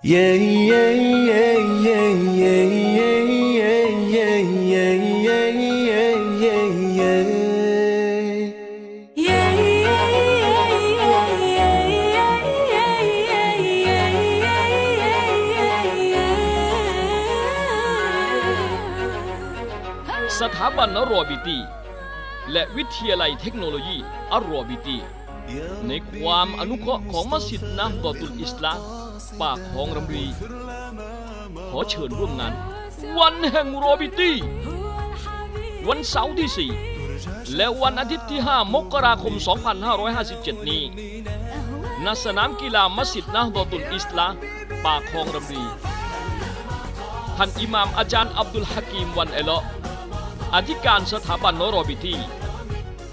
Yeah, yeah, yeah, yeah, yeah, yeah, yeah, yeah, yeah, yeah, yeah, yeah, yeah. Yeah. สถาบันอรอบิตีและวิทยาลัยเทคโนโลยีอรอบิตีในความอนุเคราะห์ของมัสยิดนะบอตุลอิสลาม ปากคลองรำรี ขอเชิญร่วมงาน วันแห่งรบิตีวันเสาร์ที่ 4 และวันอาทิตย์ที่ 5 มกราคม 2557 นี้ณสนามกีฬามัสยิดนะบอตุลอิสลาปากคลองรำรี ท่านอิหม่ามอาจารย์อับดุลฮะกีมวันเอเลาะอธิการสถาบันนอรบิตี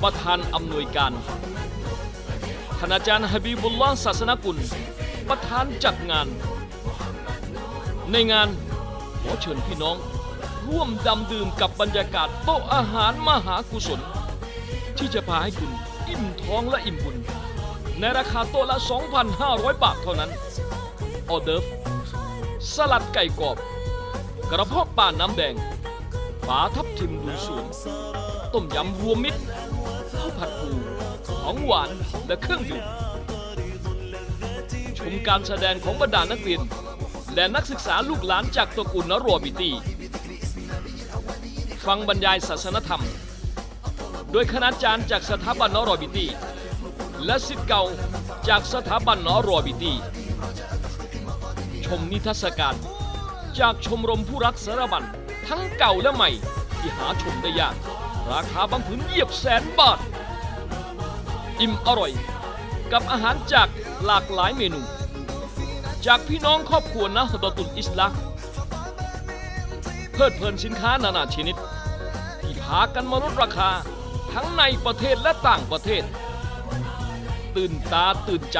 ประธานอำนวยการท่านอาจารย์ฮะบีบุลลอฮ์ศาสนกุล ประธานจัดงาน ในงานขอเชิญพี่น้อง ร่วมดำดื่มกับบรรยากาศโต๊ะอาหารมหากุศล ที่จะพาให้คุณอิ่มท้องและอิ่มบุญ ในราคาโต๊ะละ 2,500 บาทเท่านั้น ออเดิร์ฟสลัดไก่กรอบ กระเพาะปลาน้ำแดงปลาทับทิมดูสวน ต้มยำรวมมิตรข้าวผัดปูของหวานและเครื่องดื่ม มการแสดงของบรรดานักเรียน และนักศึกษาลูกหลานจากตระกูลนโรบิตีฟังบรรยายศาสนธรรม โดยคณาจารย์จากสถาบันนโรบิตีและสิทธิ์เก่าจากสถาบันนโรบิตีชมนิทรรศการจากชมรมผู้รักสารบัญทั้งเก่าและใหม่ที่หาชมได้ยาก ราคาบางผืนเยียบแสนบาท อิ่มอร่อย กับอาหารจากหลากหลายเมนู จากพี่น้องครอบครัวนะฮดตุลอิสลามเพลิดเพลินสินค้านานาชนิด ที่พากันมาลดราคาทั้งในประเทศและต่างประเทศ ตื่นตาตื่นใจ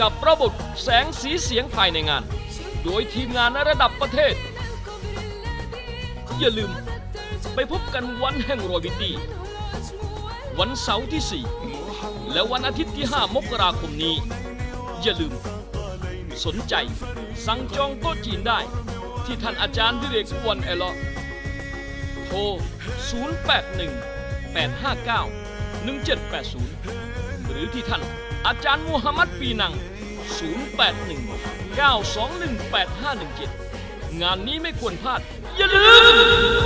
กับระบบแสงสีเสียงภายในงาน โดยทีมงานในระดับประเทศ อย่าลืมไปพบกันวันแห่งโรบิตี้ วันเสาร์ที่ 4 และวันอาทิตย์ที่ 5 มกราคมนี้ อย่าลืม สนใจ สั่งจองโต๊ะจีนได้ ที่ท่านอาจารย์ดิเรกวันเอลอโทร 081 859 1780 หรือที่ท่านอาจารย์มูฮัมหมัดปีนัง 081 921 8517 งานนี้ไม่ควรพลาด อย่าลืม